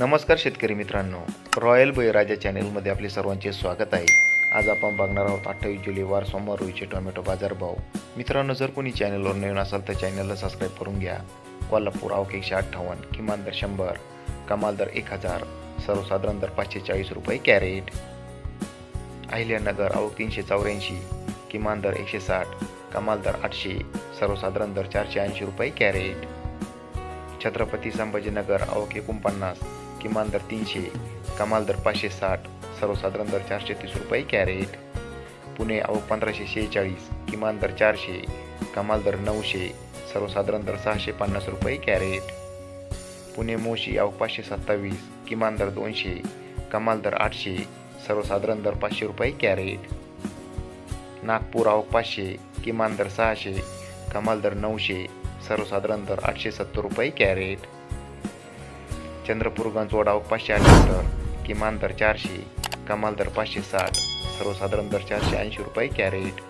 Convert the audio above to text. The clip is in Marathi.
नमस्कार शेतकरी मित्रांनो. रॉयल बळीराजा चॅनेलमध्ये आपले सर्वांचे स्वागत आहे. आज आपण बघणार आहोत अठ्ठावीस जुलै वार सोमवार रोजीचे टोमॅटो बाजारभाव मित्रांनो जर कोणी चॅनलवर नवीन असाल तर चॅनलला सबस्क्राईब करून घ्या. कोल्हापूर आवक एकशे अठ्ठावन्न किमान दर शंभर कमाल दर एक हजार सर्वसाधारण दर पाचशे चाळीस रुपये कॅरेट. अहिल्यानगर आवक तीनशे चौऱ्याऐंशी किमान दर एकशे साठ कमाल दर आठशे सर्वसाधारण दर चारशे ऐंशी रुपये कॅरेट. छत्रपती संभाजीनगर अवके एकोणपन्नास किमान दर तीनशे कमाल दर पाचशे साठ सर्वसाधारण दर चारशे तीस रुपये कॅरेट. पुणे आवक पंधराशे शेहेचाळीस किमान दर चारशे कमाल दर नऊशे सर्वसाधारण दर सहाशे पन्नास रुपये कॅरेट. पुणे मोशी आवक पाचशे सत्तावीस किमान दर दोनशे कमाल दर आठशे सर्वसाधारण दर पाचशे रुपये कॅरेट. नागपूर आवक पाचशे किमान दर सहाशे कमाल दर नऊशे सर्वसाधारण दर आठशे सत्तर रुपये कॅरेट. चंद्रपूर गंजवडाव पाचशे अठ्याहत्तर किमान दर चारशे कमाल दर पाचशे साठ सर्वसाधारण दर चारशे ऐंशी रुपये कॅरेट.